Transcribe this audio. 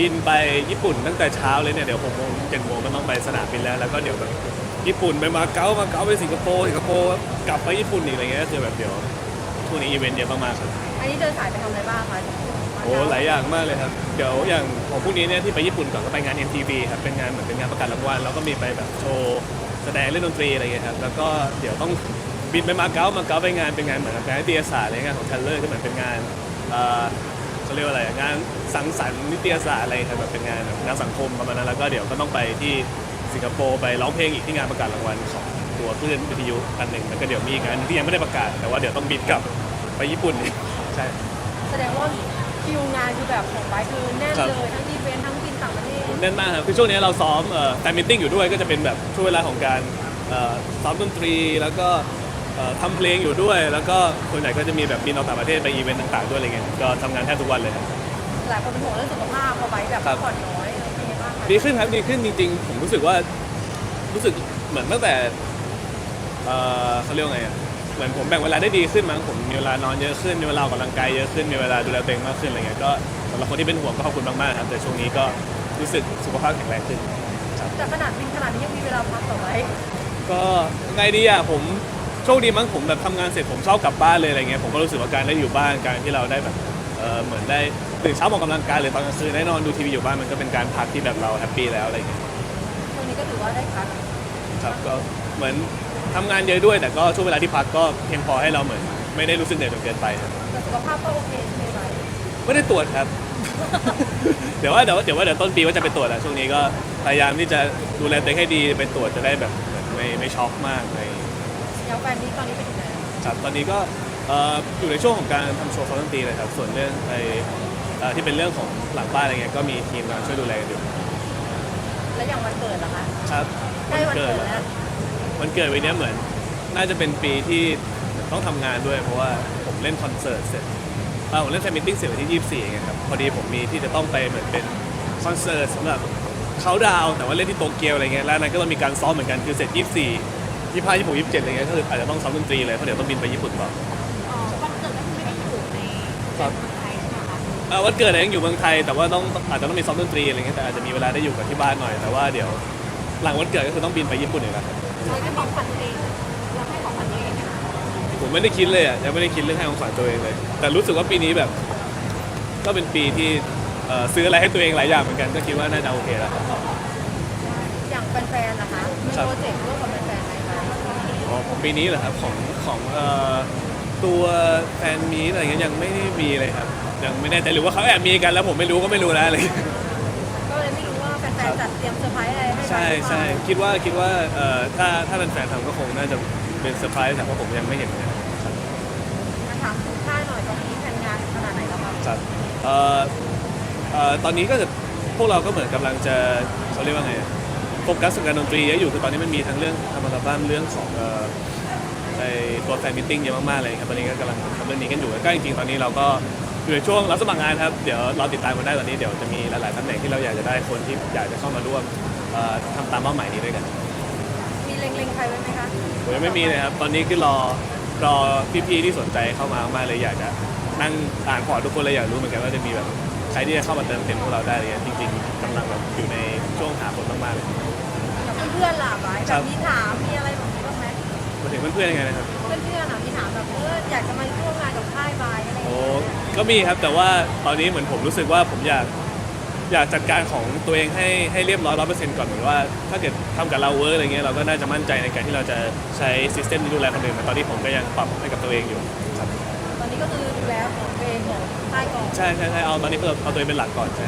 บินไปญี่ปุ่นตั้งแต่เช้าเลยเนี่ยเดี๋ยวหกโมงเจ็ดโมงก็ต้องไปสนามบินแล้วแล้วก็เดี๋ยวแบบญี่ปุ่นไปมาเก๊ามาเก๊าไปสิงคโปร์สิงคโปร์กลับไปญี่ปุ่นอีกอะไรเงี้ยก็คือแบบเดี๋ยวช่วงนี้อีเวนต์เยอะมากๆครับอันนี้เดินสายไปทำอะไรบ้างคะโอ้หลายอย่างมากเลยครับเดี๋ยวอย่างของพรุ่งนี้เนี่ยที่ไปญี่ปุ่นก่อนก็ไปงาน MTV ครับเป็นงานเหมือนเป็นงานประกาศรางวัลแล้วก็มีไปแบบโชว์แสดงเล่นดนตรีอะไรเงี้ยครับแล้วก็เดี๋ยวต้องบินไปมาเก๊ามาเก๊าไปงานเป็นงานเหมือนกับงานนิตยสารอะไรเงี้ยของทันเลอร์ก็เหมือนเป็นงานเอ่อ เขาเรียกว่าอะไรงานสังสรรค์นิตยสารอะไรครับแบบเป็นงานแบบงานสังคมประมาณนั้นแล้วก็เดี๋ยวก็ต้องไปที่สิงคโปร์ไปร้องเพลงอีกที่งานประกาศรางวัลของตัวคลื่นวิทยุอันหนึ่งแล้วก็เดี๋ยวมีอีกงานที่ยังไม่ได้ประกาศ แต่ว่าเดี๋ยวต้องบินกลับไปญี่ปุ่นใช่แสดงว่าคิวงานคือแบบของไบค์คือแน่นเลยทั้งอีเวนต์ทั้งบินต่างประเทศแน่นมากครับคือช่วงนี้เราซ้อมแฟนมิทติ้งอยู่ด้วยก็จะเป็นแบบช่วงเวลาของการเออซ้อมดนตรีแล้วก็ อ่อทำเพลงอยู่ด้วย แล้วก็ส่วนใหญ่ก็จะมีแบบบินออกต่างประเทศไปอีเวนต์ต่างๆด้วยอะไรเงี้ยก็ทำงานแทบทุกวันเลยครับ หลายคนเป็นห่วงเรื่องสุขภาพพอไบค์แบบครัพับกผ่อนน้อยอะไรเป็นยังไงบ้างคะดีขึ้นครับดีขึ้นจริงๆ ผมรู้สึกว่ารู้สึกเหมือนตั้งแต่เอ่อเขาเรียกว่าไงอะเหมือนผมแบ่งเวลาได้ดีขึ้นมั้งผมมีเวลานอนเยอะขึ้นมีเวลาออกกำลังกายเยอะขึ้นมีเวลาดูแลตัวเองมากขึ้นอะไรเงี้ยก็สำหรับคนที่เป็นห่วงก็ขอบคุณมากๆครับแต่ช่วงนี้ก็รู้สึกสุขภาพแข็งแรงขึ้น แต่ขนาดบินขนาดนี้ยังมีเวลาพักต่อไว้ก็ไงดีอะผม โชคดีมั้งผมแบบทำงานเสร็จผมชอบกลับบ้านเลยอะไรเงี้ยผมก็รู้สึกว่าการได้อยู่บ้านการที่เราได้แบบเออเหมือนได้ตื่นเช้าออกกำลังกายหรือตอนกลางคืนได้นอนดูทีวีอยู่บ้านมันก็เป็นการพักที่แบบเราแฮปปี้แล้วอะไรเงี้ยช่วงนี้ก็ถือว่าได้พักครับก็เหมือนทำงานเยอะด้วย แต่ก็ช่วงเวลาที่พักก็เพียงพอให้เราเหมือน ไม่ได้รู้สึกเหนื่อยจนเกินไปครับแต่สุขภาพก็โอเคใช่ไหมไบค์ไม่ได้ตรวจครับ เดี๋ยวว่าเดี๋ยวว่าเดี๋ยวว่าเดี๋ยวต้นปีว่าจะไปตรวจแล้วช่วงนี้ก็พยายามที่จะดูแลตัวเองให้ดีไปตรวจจะได้แบบเหมือนไม่ไม่ช็อกมากอะไรอย่างเงี้ย แล้วแฟนนี้ตอนนี้เป็นยังไงครับตอนนี้ก็เอ่ออยู่ในช่วงของการทำโชว์ฟอนดนตรีเลยครับส่วนเรื่องไอเอ่อที่เป็นเรื่องของหลังบ้านอะไรเงี้ยก็มีทีมงานช่วยดูแลกันอยู่แล้วอย่างวันเกิดล่ะคะครับใกล้วันเกิดเหรอแล้ควรับวันเกิดวันนี้เหมือน น่าจะเป็นปีที่ต้องทำงานด้วย เพราะว่าผมเล่นคอนเสิร์ตเสร็จเออผมเล่นแฟนมิทติ้งเสร็จวันที่ 24ไงครับพอดีผมมีที่จะต้องไปเหมือนเป็นคอนเสิร์ตสำหรับเขาดาวน์แต่ว่าเล่นที่โตเกียวอะไรเงี้ยแล้วอันนั้นก็ต้องมีการซ้อมเหมือนกันคือเสร็จ 24 25 26 27อะไรเงี้ยก็คืออาจจะต้องซ้อมดนตรีเลยเพราะเดี๋ยวต้องบินไปญี่ปุ่นต่ออ๋อวันเกิดก็คือไม่ได้อยู่ในครับไทยใช่ไหมคะเอ่อวันเกิดเนี่ยยังอยู่เมืองไทย แต่ว่าต้องอาจจะต้องมีซ้อมดนตรีอะไรเงี้ยแต่อาจจะมีเวลาได้อยู่กับที่บ้านหน่อยแต่ว่าเดี๋ยวหลังวันเกิดก็คือต้องบินไปญี่ปุ่นอีกแล้วครับเราให้ของขวัญตัวเองเราให้ของขวัญตัวเองนะคะผมไม่ได้คิดเลยอะยังไม่ได้คิดเรื่องให้ของขวัญตัวเองเลย แต่รู้สึกว่าปีนี้แบบ ก็เป็นปีที่เอ่อซื้ออะไรให้ตัวเองหลายอย่างเหมือนกันก็คิดว่าน่าจะโอเคแล้วครับ อย่างแฟนๆนะคะมีครับโปรเจกต์ร่วมกับแฟนๆไหมคะ อ๋อ ของปีนี้เหรอครับของของเอ่อตัวแฟนมีตอะไรเงี้ยยังไม่ได้มีเลยครับยังไม่แน่ใจหรือว่าเขาแอบมีกันแล้วผมไม่รู้ก็ไม่รู้นะอะไรเงี้ยก็เลยไม่รู้ว่าแฟนๆจัดเตรียมเซอร์ไพรส์อะไรให้ใช่ไว้หรือเปล่าใช่คิดว่าคิดว่าเอ่อถ้าถ้าเป็นแฟนๆทำก็คงน่าจะเป็นเซอร์ไพรส์แต่ว่าผมยังไม่เห็นนะครับมาถามถึงค่ายหน่อยตอนนี้แผนงานขนาดไหนแล้วคะครับเอ่อเอ่อตอนนี้ก็จะพวกเราก็เหมือนกำลังจะเขาเรียกว่าไงอะโฟกัสกับการดนตรีเยอะอยู่คือตอนนี้มันมีทั้งเรื่องทำอัลบั้มเรื่องของเอ่อในตัวแฟนมิทติ้งเยอะมากๆเลยครับตอนนี้ก็กำลังทำเรื่องนี้กันอยู่แล้วก็จริงๆตอนนี้เราก็อยู่ในช่วงรับสมัครงานครับเดี๋ยวเราติดตามกันได้ตอนนี้เดี๋ยวจะมีหลายๆตำแหน่งที่เราอยากจะได้คนที่อยากจะเข้ามาร่วมเอ่อทำตามเป้าหมายนี้ด้วยกันมีเล็งๆใครไว้ไหมคะผมยังไม่มีเลยครับตอนนี้คือรอรอพี่ๆที่สนใจเข้ามามากๆเลยอยากจะนั่งอ่านพอร์ตทุกคนเลยอยากรู้เหมือนกันว่าจะมีแบบ ใครที่จะเข้ามาเติมเต็มพวกเราได้อะไรเงี้ยจริงๆกำลังแบบอยู่ในช่วงหาคนมากๆเลยกับเพื่อนๆล่ะไบร์ทคแบรับบมีถามมีอะไรแบบนี้บ้างไหมมาถึงเพื่อนๆยังไงนะครับ เพื่อนๆอะมีถามแบบเอออยากจะมาร่วมงานกับค่ายไบร์ทอะไรอย่างโอ้เงี้ยก็มีครับแต่ว่าตอนนี้เหมือนผมรู้สึกว่าผมอยากอยากจัดการของตัวเองให้ให้เรียบร้อยร้อยเปอร์เซ็นต์ก่อนเหมือนว่าถ้าเกิดทำกับเราเวิร์กอะไรเงี้ยเราก็น่าจะมั่นใจในการที่เราจะใช้ซิสเต็มที่ดูแลคนอื่นแต่ตอนนี้ผมก็ยังปรับให้กับตัวเองอยู่ครับตอ นี้ก็คือดูแลของตัวเองของค่ายก่อน ใช่ใช่ใช่เอาตอนนี้เอาตัวเองเป็นหลักก่อนใช่